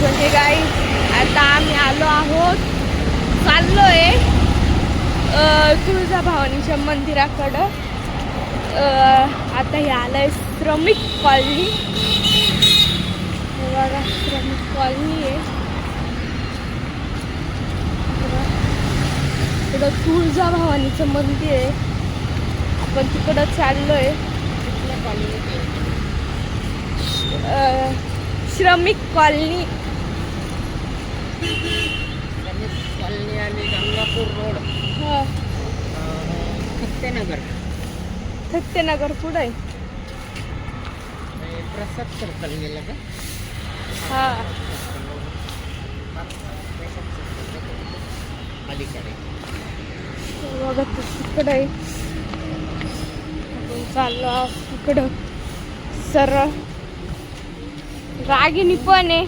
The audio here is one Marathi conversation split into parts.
म्हणजे काय आता आम्ही आलो आहोत. चाललो आहे तुळजाभवानीच्या मंदिराकडं. आता हे आलं आहे श्रमिक कॉलनी. बघा श्रमिक कॉलनी आहे. बघा. इकडं तुळजाभवानीचं मंदिर आहे. आपण तिकडं चाललो आहे कॉलनी श्रमिक कॉलनी. कॉलनी आणि गंगापूर रोड. हा. सत्यनगर सत्यनगर पुढे आहे? प्रसाद सर्कल गेलं का? हा. अलीकडे. बघा ते तिकडं चाललो तिकडं. सरळ. रागिनी पण आहे.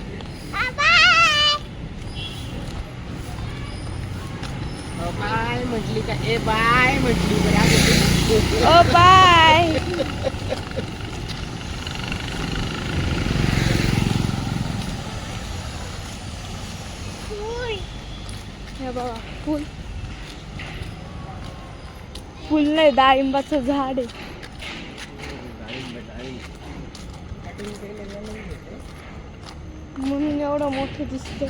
बाय म्हटली का? ए बाय म्हटली ओ बाय. हे बघा फुल. फुल नाही डाळिंबाचं झाड आहे. म्हणून एवढं मोठं दिसतं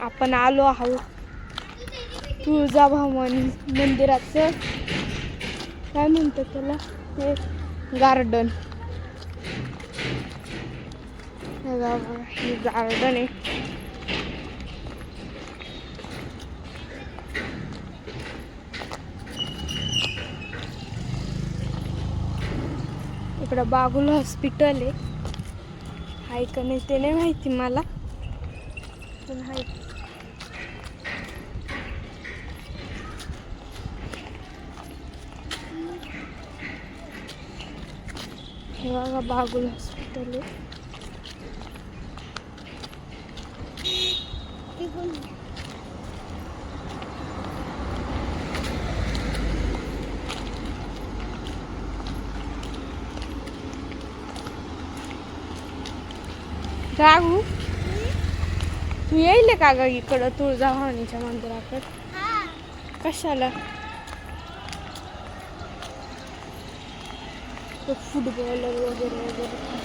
आपण आलो आहोत. तुळजाभवानी मंदिराचं. काय म्हणतात त्याला? ते गार्डन हे गार्डन आहे. इकडं बागुल हॉस्पिटल आहे. आहे का नाही ते नाही माहिती मला. पण आहे बागुल हॉस्पिटल आहे राहू तू येईल का ग इकडं तुळजाभवानीच्या मंदिराकडे कशाला tutto subito nelle ruote rose.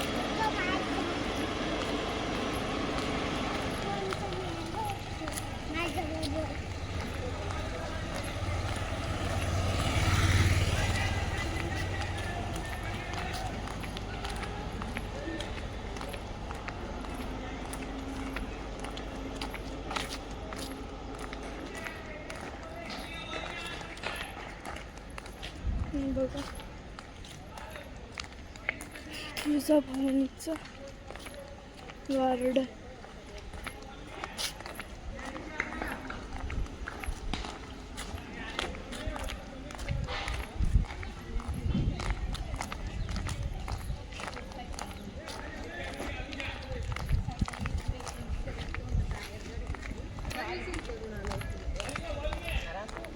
Burada. तुळजाभवानीचं गार्डन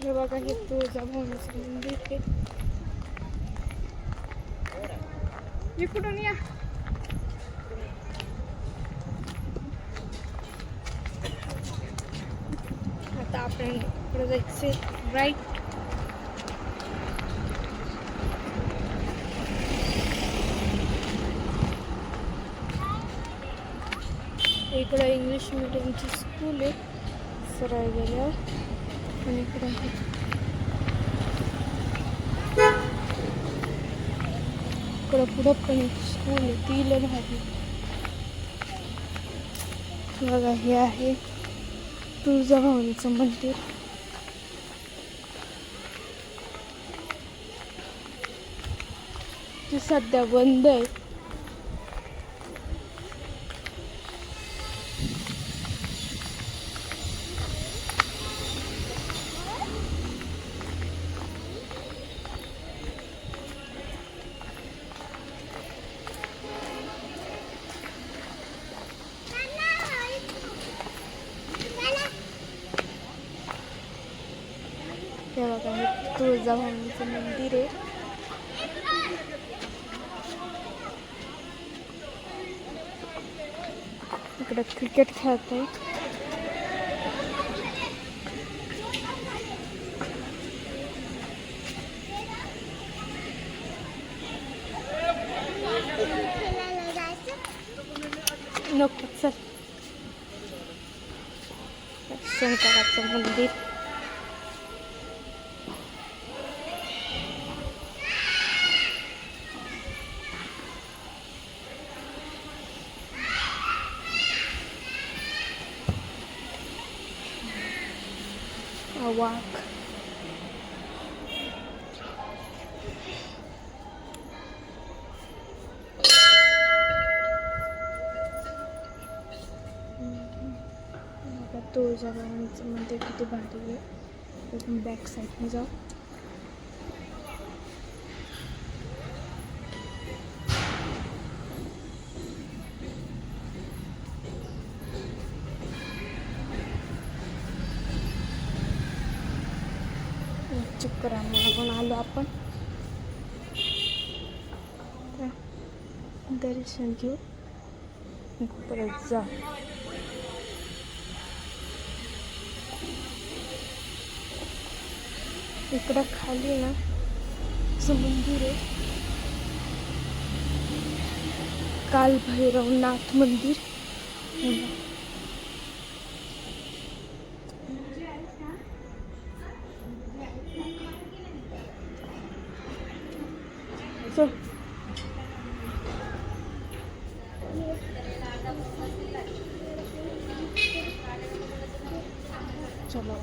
हे बघा हे तुळजाभवानीचं मंदिर आहे. इकडून या. आता आपण इकडे जायचे राईट इकडं इंग्लिश मिडियमची स्कूल आहे. सरळ गेल्यावर. आणि इकडं आहे पुढं पण स्कूल आहे ती लय भारी बघा हे आहे तुळजाभवानीचं मंदिर ते सध्या बंद आहे इकडं क्रिकेट खेळत आहे नको चल शंकराचं मंदिर वाघ आता तुळजाभवानीचं मंदिर किती भारी आहे बॅक साईडने जाऊ दर्शन घेऊ. मग परत जा. इकडं खाली ना असं मंदिर आहे कालभैरवनाथ मंदिर. चलो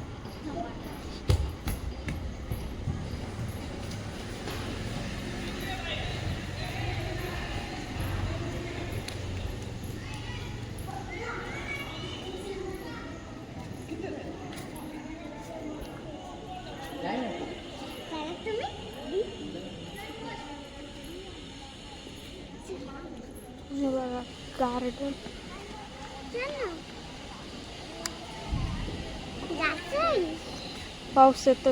काय नाही. हे बघा गार्डन पाऊस येतो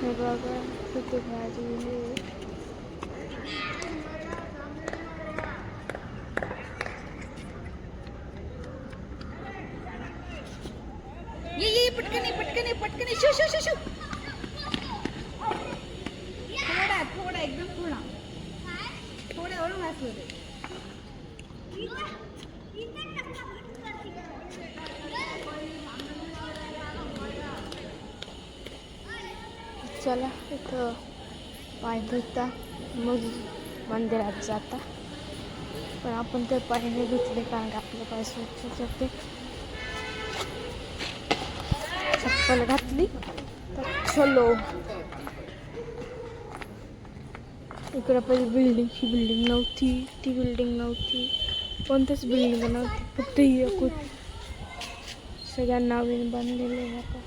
हे बघा किती भारी आहे ये ये पटकन पटकन पटकन शू शू शू शू। चला इथं पाय धुता मग मंदिरात जाता. पण आपण ते पाय नाही धुतले कारण की आपले पाय स्वच्छ होते. चप्पल घातली तर चलो. इकडं पहिली बिल्डिंग ही बिल्डिंग नव्हती ती बिल्डिंग नव्हती. कोणतीच बिल्डिंग नव्हती. फक्त ही एकूच सगळ्या नवीन बनलेले आहे आता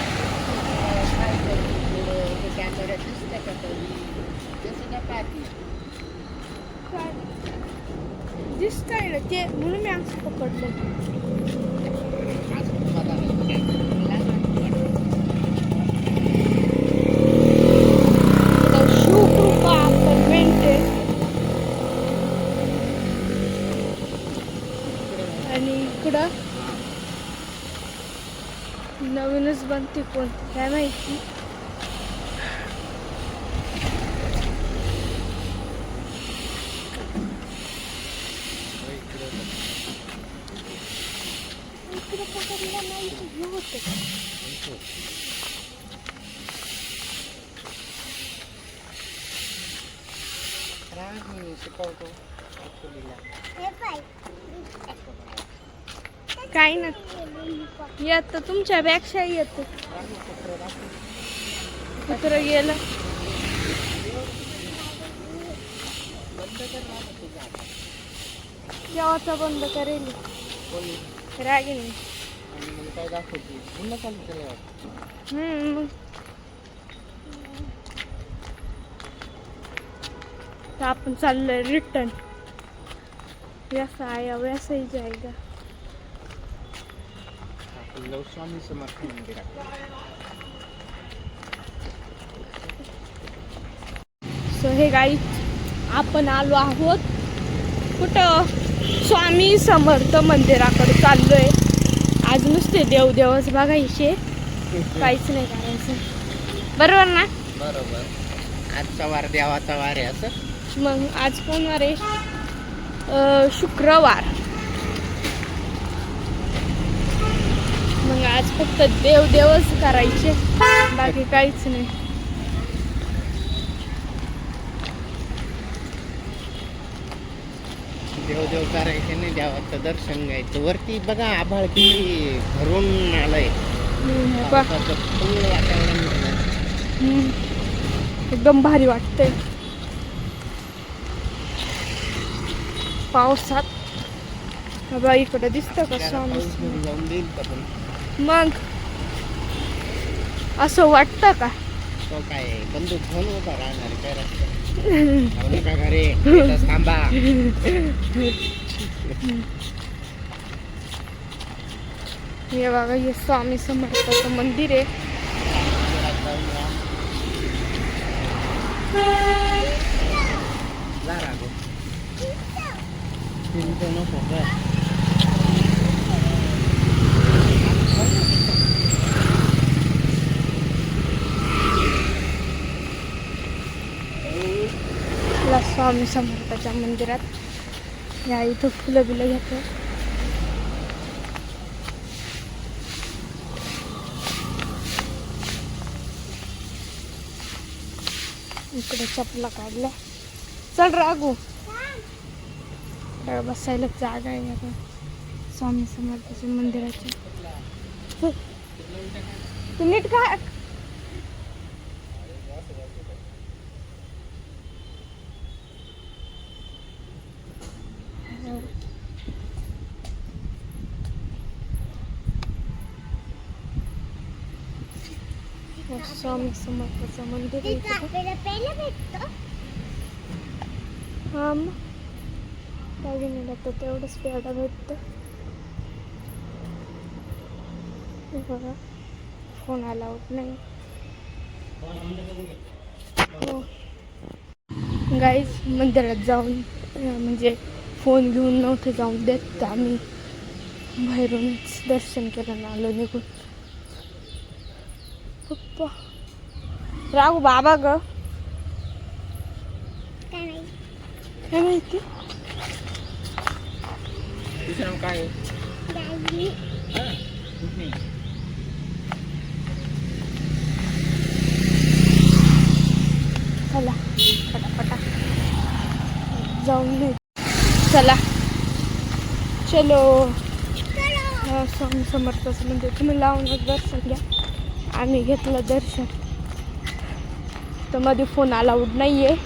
काय करते ते कॅमेरा दिसतं का तरी तसं नाही पाहते दिसतंय ना ते म्हणून मी असं पकडलं आहे आणि इकडं नवीनच बनते कोण काय माहिती इकडं पकडलं नाही तर हे होतं राणी शिकवतो मुलीला. काय ना? येत तुमच्या बॅगशा येत. कुत्र गेलं. केव्हाचा बंद करेल? रागेल रागिनी काय दाखवते पुन्हा चालू केलं हम्म. मग. तर आपण चाललोय रिटर्न वैसा आया वैसा ही जाएगा आपण जाऊ स्वामी समर्थ मंदिरात. सो हे गाई आपण आलो आहोत कुठं? स्वामी समर्थ मंदिराकडे चाललोय. आज नुसते देव देवच बघायचे काहीच नाही करायचं. बरोबर ना? बरोबर. आजचा वार देवाचा वार आहे असं? मग आज कोण वार आहे? शुक्रवार. मग आज फक्त देव देवच करायचे. बाकी काहीच नाही. देव देव करायचे. देवाचं दर्शन घ्यायचं. वरती बघा आभाळ किती भरून आलंय. पावसाचं वातावरण झालंय. एकदम भारी वाटतंय. पावसात. बाबा इकडे दिसतं का स्वामी? पाऊस जाऊन देईल का पण? मग असं वाटतं का? तो काय बंदूक घेऊन उभा राहणार काय रस्त्यात? जाऊ नका घरी इथंच थांबा. हे बघा हे स्वामी समर्थाचं मंदिर आहे. स्वामी समर्थाच्या मंदिरात. या इथं फुलं बिलं घेतो इकडे चपला काढल्या. चल रागू बसायला जागा आहे आता. स्वामी समर्थाच्या मंदिराच्या नीट काय स्वामी समर्थाचं मंदिर आहे इथं. हा मग काय नाही तर तेवढंच प्यायला भेटतं हे बघा फोन अलाउड नाही हो गाईज मंदिरात जाऊन म्हणजे फोन घेऊन नव्हते जाऊन देत आम्ही बाहेरूनच दर्शन करायला आणि आलो निघून पप्पा. राहू बाबा ग. काय माहिती? तुझं नाव काय? आहे? हा, कुठली? चला. पटापटा जाऊन चला. चलो. हा, स्वामी समर्थाचं मंदिर. तुम्ही लावूनच दर्शन घ्या. आम्ही घेतलं दर्शन. तर मध्ये फोन अलाउड नाही आहे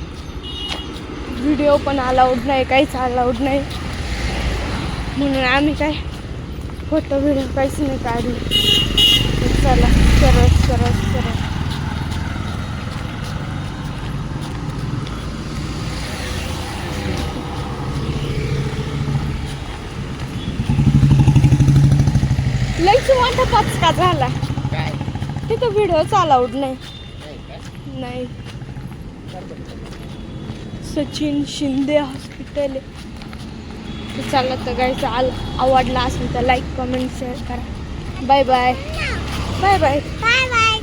व्हिडिओ पण अलाउड नाही काहीच अलाउड नाही. म्हणून आम्ही काय फोटो व्हिडिओ काहीच नाही काढले. चला सरळ सरळ सरळ. लईच मोठा पचका झाला. तिथं व्हिडिओच अलाउड नाही नाही. नाही. सचिन शिंदे हॉस्पिटल आहे. तर तर गायचं आल आवडला असेल तर लाईक कमेंट शेअर करा. Bye bye bye bye bye.